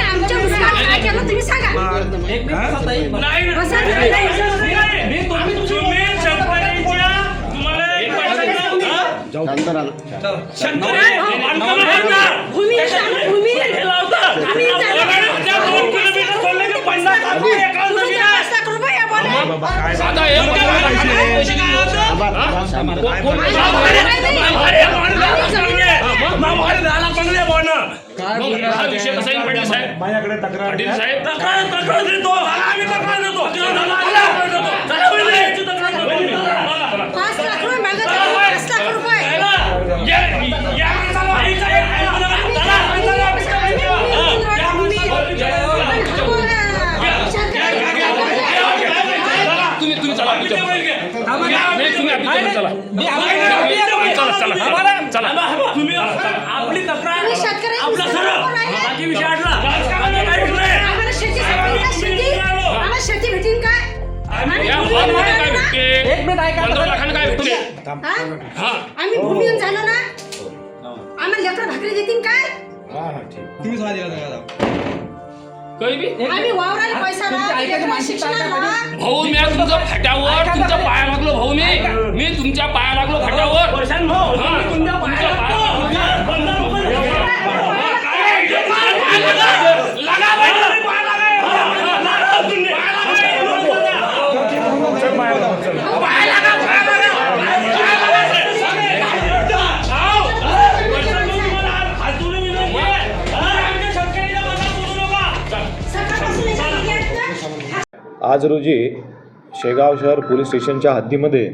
आमच्या दुसऱ्याला तुम्ही सांगा बसा तुम्ही. भूमी भूमी पन्नास माझ्याकडे तक्रार तक्रार देतो आपली तक्रार आपला. बाकी विषय शेती घेऊन काय? आम्ही भूमी घेऊन झालो ना? आम्हाला लेकर भाकरी देतील काय? काही बी? आम्ही वावराला पैसा लावा, लेकरं शिक्षणाला लावा. भाऊ मी आज तुमच्या फाट्यावर तुमच्या पाया लागलो भाऊ मी. मी तुमच्या पाया लागलो फाट्यावर. भाऊ, आज रोजी शेगाव शहर पोलीस स्टेशनच्या हद्दीमध्ये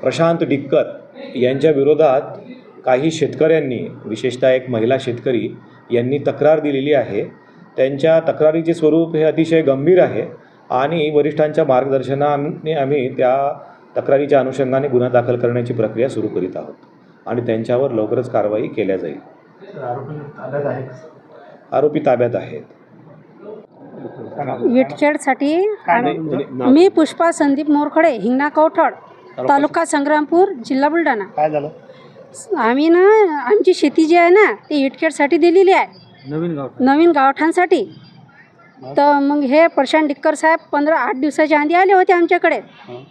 प्रशांत डिक्कर यांच्या विरोधात काही शेतकऱ्यांनी विशेषतः एक महिला शेतकरी यांनी तक्रार दिलेली आहे. त्यांच्या तक्रारीचे स्वरूप हे अतिशय गंभीर आहे आणि वरिष्ठांच्या मार्गदर्शनाने आम्ही त्या तक्रारीच्या अनुषंगाने गुन्हा दाखल करण्याची प्रक्रिया सुरू करीत आहोत आणि त्यांच्यावर लवकरच कारवाई केल्या जाईल. आरोपी ताब्यात आहेत. विटखेडसाठी मी पुष्पा संदीप मोरखडे हिंगणा कवठड तालुका संग्रामपूर जिल्हा बुलढाणा. काय झालं? आम्ही ना आमची शेती जी आहे ना ती विटखेडसाठी दिलेली आहे. नवीन गाव नवीन गावठाणसाठी. तर मग हे प्रशांत डिक्कर साहेब पंधरा आठ दिवसाच्या आधी आले होते आमच्याकडे.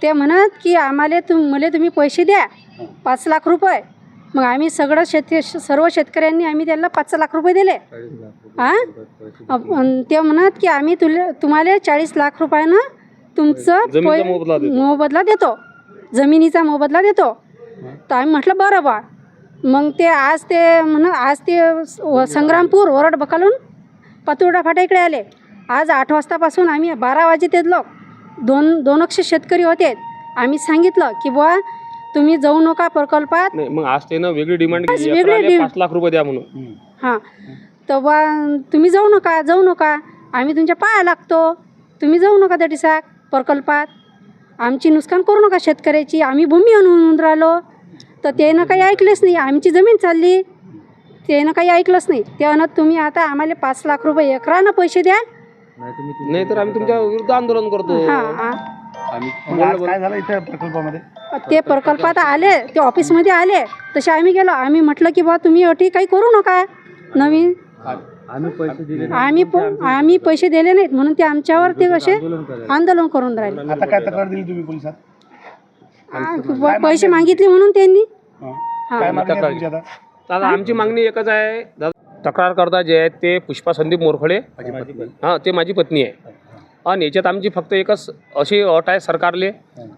ते म्हणत की आम्हाला तुम मला तुम्ही पैसे द्या पाच लाख रुपये. मग आम्ही सगळं शेती सर्व शेतकऱ्यांनी आम्ही त्याला पाच लाख रुपये दिले. हां ते म्हणत की आम्ही तुला तुम्हाला चाळीस लाख रुपयानं तुमचं मोबदला देतो. जमिनीचा मोबदला देतो. तर आम्ही म्हटलं बरं बा. मग ते आज ते म्हण आज ते संग्रामपूर वरड बकालून पातुर्डा फाटा इकडे आले. आज आठ वाजतापासून आम्ही बारा वाजे ते लोक दोन दोन अक्षे शेतकरी होते. आम्ही सांगितलं की बुवा तुम्ही जाऊ नका प्रकल्पात. नाही मग आज त्यानं वेगळी डिमांड केली वेगळी पाच लाख रुपये द्या म्हणून. हां. तर बा तुम्ही जाऊ नका जाऊ नका. आम्ही तुमच्या पाया लागतो. तुम्ही जाऊ नका त्या दिसाक प्रकल्पात. आमची नुकसान करू नका शेतकऱ्याची. आम्ही भूमी आणून राहिलो. तर त्यानं काही ऐकलंच नाही. आमची जमीन चालली. त्यानं काही ऐकलंच नाही. ते म्हणत तुम्ही आता आम्हाला पाच लाख रुपये एकरानं पैसे द्या. नाही तर आम्ही तुमच्या विरुद्ध आंदोलन करतो. हां. मग आज काय झालं इथं प्रकल्पामध्ये? ते प्रकल्पात आले ते ऑफिसमध्ये आले. तसे आम्ही गेलो. आम्ही म्हटलं की बा तुम्ही अटी काही करू नका नवीन. आम्ही प- आम्ही पैसे दिले नाहीत. म्हणून ते आमच्यावर ते कसे आंदोलन करून राहिले. आता काय तक्रार दिली तुम्ही पोलिसात? आ, ब- पैसे मागितले म्हणून त्यांनी? काय हा. मागणी आहे तुमची आता? दादा आमची मागणी एकच आहे. दादा तक्रारकर्ता जे आहेत ते पुष्पा संदीप मोरखडे. हां ते माझी पत्नी आहे. आणि याच्यात आमची फक्त एकच अशी अट आहे सरकारले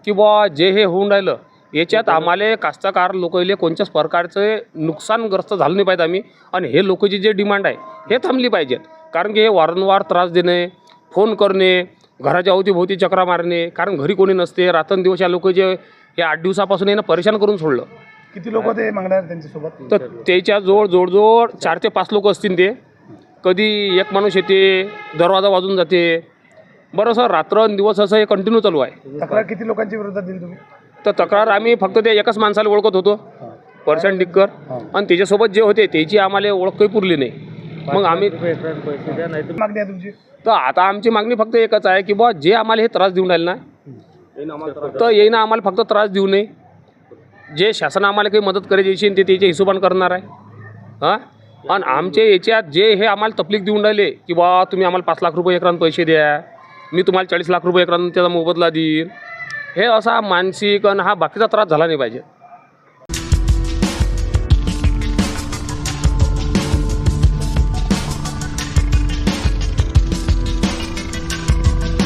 की बुवा जे हे होऊन राहिलं याच्यात आम्हाला कास्तकार लोकले कोणत्याच प्रकारचं नुकसानग्रस्त झालं नाही पाहिजे आम्ही. आणि हे लोकांची जे डिमांड आहे हे थांबली पाहिजेत. कारण की हे वारंवार त्रास देणे फोन करणे घराच्या अवतीभोवती चक्रा मारणे कारण घरी कोणी नसते रात्रंदिवस या लोक जे हे आठ दिवसापासून यांना परेशान करून सोडलं. किती लोक ते मागणार त्यांच्यासोबत? तर त्याच्याजवळ जवळजवळ चार ते पाच लोक असतील ते. कधी एक माणूस येते दरवाजा वाजून जाते बरं सर रात्र दिवस असं हे कंटिन्यू चालू आहे. तक्रार किती लोकांच्या विरोधात दिली तुम्ही? तर तक्रार आम्ही फक्त त्या एकाच माणसाला ओळखत होतो पर्शन डिक्कर आणि त्याच्यासोबत जे होते त्याची आम्हाला ओळख काही पुरली नाही. मग आम्ही मागणी आहे तुमची? तर आता आमची मागणी फक्त एकच आहे की बुवा जे आम्हाला हे त्रास देऊन राहिले ना तर येईना आम्हाला फक्त त्रास देऊ नये. जे शासन आम्हाला काही मदत करायची असेल ते त्याच्या हिशोबाने करणार आहे. हां? आणि आमचे याच्यात जे हे आम्हाला तकलीफ देऊन राहिले की बा तुम्ही आम्हाला पाच लाख रुपये एकरान पैसे द्या. मी तुम्हाला चाळीस लाख रुपये एकरान त्याचा मोबदला देईन. हे असा मानसिक आणि हा बाकीचा त्रास झाला नाही पाहिजे.